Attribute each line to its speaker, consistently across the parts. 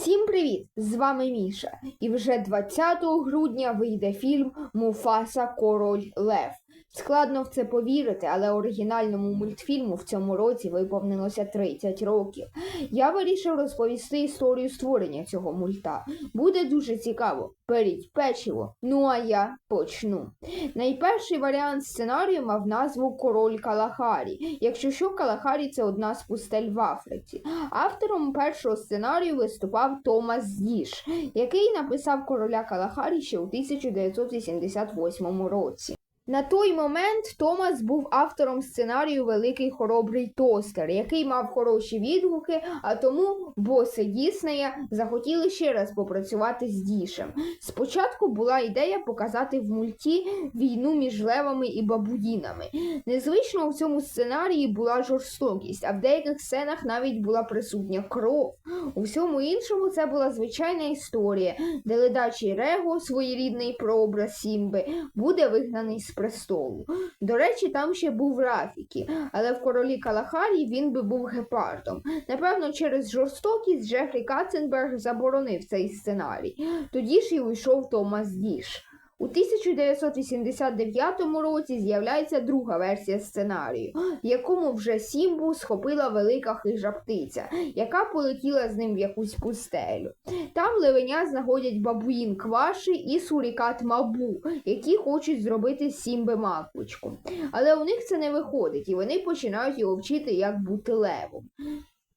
Speaker 1: Всім привіт! З вами Міша. І вже 20 грудня вийде фільм Муфаса Король Лев. Складно в це повірити, але оригінальному мультфільму в цьому році виповнилося 30 років. Я вирішив розповісти історію створення цього мульта. Буде дуже цікаво. Беріть печиво. Ну а я почну. Найперший варіант сценарію мав назву Король Калахарі. Якщо що, Калахарі це одна з пустель в Африці. Автором першого сценарію виступав Томас Діш, який написав короля Калахарі ще у 1988 році. На той момент Томас був автором сценарію Великий хоробрий тостер, який мав хороші відгуки, а тому боси Діснея захотіли ще раз попрацювати з Дішем. Спочатку була ідея показати в мульті війну між левами і бабуїнами. Незвично у цьому сценарії була жорстокість, а в деяких сценах навіть була присутня кров. У всьому іншому це була звичайна історія, де ледачий Рего, своєрідний прообраз Сімби, буде вигнаний з престолу. До речі, там ще був Рафікі, але в королі Калахарі він би був гепардом. Напевно, через жорстокість Джефрі Катценберг заборонив цей сценарій. Тоді ж і уйшов Томас Діш. У 1989 році з'являється друга версія сценарію, в якому вже Сімбу схопила велика хижа птиця, яка полетіла з ним в якусь пустелю. Там левеня знаходять бабуїн Кваші і сурікат Мабу, які хочуть зробити Сімби мавпочку. Але у них це не виходить, і вони починають його вчити, як бути левом.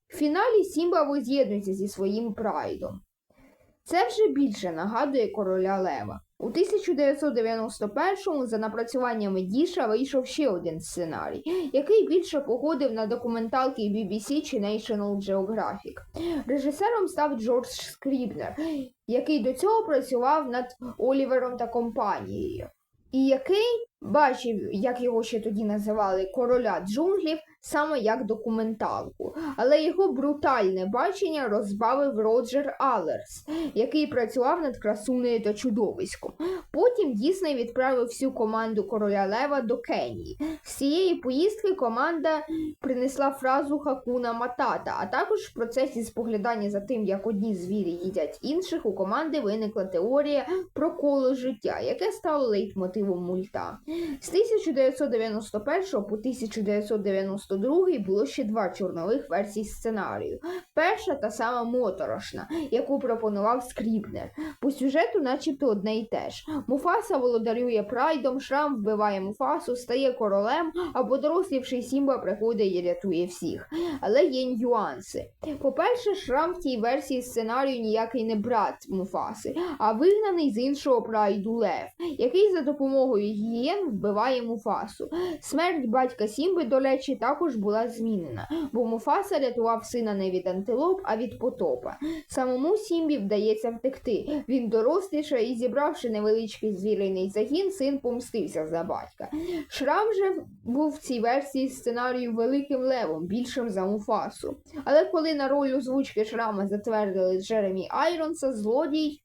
Speaker 1: В фіналі Сімба воз'єднується зі своїм прайдом. Це вже більше нагадує короля Лева. У 1991-му за напрацюваннями Діша вийшов ще один сценарій, який більше походив на документалки BBC чи National Geographic. Режисером став Джордж Скрібнер, який до цього працював над Олівером та компанією, і який бачив, як його ще тоді називали короля джунглів, саме як документалку. Але його брутальне бачення розбавив Роджер Алерс, який працював над красунею та чудовиськом. Потім Дісней відправив всю команду короля Лева до Кенії. З цієї поїздки команда принесла фразу Хакуна Матата, а також в процесі споглядання за тим, як одні звірі їдять інших, у команди виникла теорія про коло життя, яке стало лейтмотивом мульта. З 1991 по 1992 було ще два чорнових версій сценарію. Перша та сама моторошна, яку пропонував Скрібнер. По сюжету, начебто, одне й те ж. Муфаса володарює прайдом, шрам вбиває Муфасу, стає королем, а подорослівший Сімба приходить і рятує всіх. Але є нюанси. По-перше, шрам в тій версії сценарію ніякий не брат Муфаси, а вигнаний з іншого прайду Лев, який за допомогою гієн вбиває Муфасу. Смерть батька Сімби, до речі, також була змінена, бо Муфаса рятував сина не від антилоп, а від потопа. Самому Сімбі вдається втекти. Він доросліше і, зібравши невеличкий звіриний загін, син помстився за батька. Шрам же був в цій версії сценарію великим левом, більшим за Муфасу. Але коли на роль озвучки Шрама затвердили Джеремі Айронса, злодій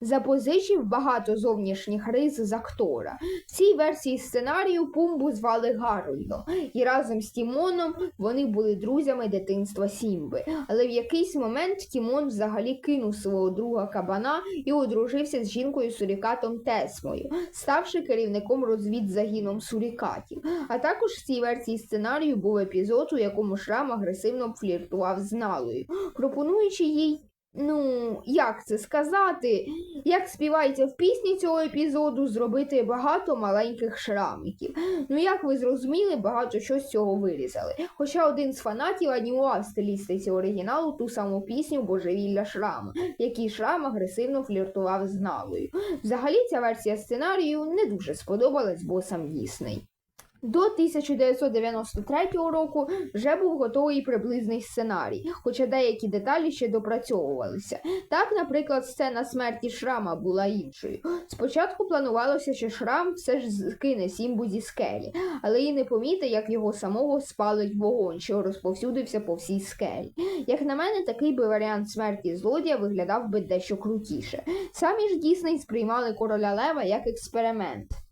Speaker 1: запозичив багато зовнішніх рис з актора. В цій версії сценарію Пумбу звали Гарольдом, і разом з Тімоном вони були друзями дитинства Сімби. Але в якийсь момент Тімон взагалі кинув свого друга кабана і одружився з жінкою сурікатом Тесмою, ставши керівником розвідзагіном сурікатів. А також в цій версії сценарію був епізод, у якому Шрам агресивно фліртував з Налою, пропонуючи їй. Ну, як це сказати? Як співається в пісні цього епізоду, зробити багато маленьких шрамиків. Ну, як ви зрозуміли, багато що з цього вирізали. Хоча один з фанатів анімував стилістиці оригіналу ту саму пісню Божевілля Шрама, в якій Шрам агресивно фліртував з Налою. Взагалі, ця версія сценарію не дуже сподобалась босам Дісней. До 1993 року вже був готовий приблизний сценарій, хоча деякі деталі ще допрацьовувалися. Так, наприклад, сцена смерті Шрама була іншою. Спочатку планувалося, що Шрам все ж скине Сімбу зі скелі, але і не помітить, як його самого спалить вогонь, що розповсюдився по всій скелі. Як на мене, такий би варіант смерті злодія виглядав би дещо крутіше. Самі ж Дісней сприймали короля Лева як експеримент.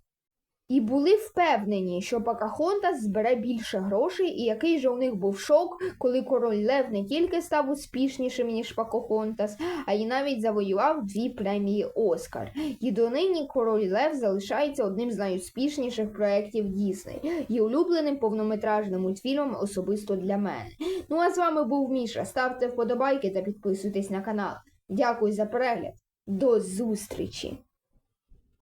Speaker 1: І були впевнені, що Покахонтас збере більше грошей, і який же у них був шок, коли король Лев не тільки став успішнішим, ніж Покахонтас, а й навіть завоював дві премії Оскар. І донині король Лев залишається одним з найуспішніших проєктів Дісней і улюбленим повнометражним мультфільмом особисто для мене. Ну а з вами був Міша. Ставте вподобайки та підписуйтесь на канал. Дякую за перегляд. До зустрічі!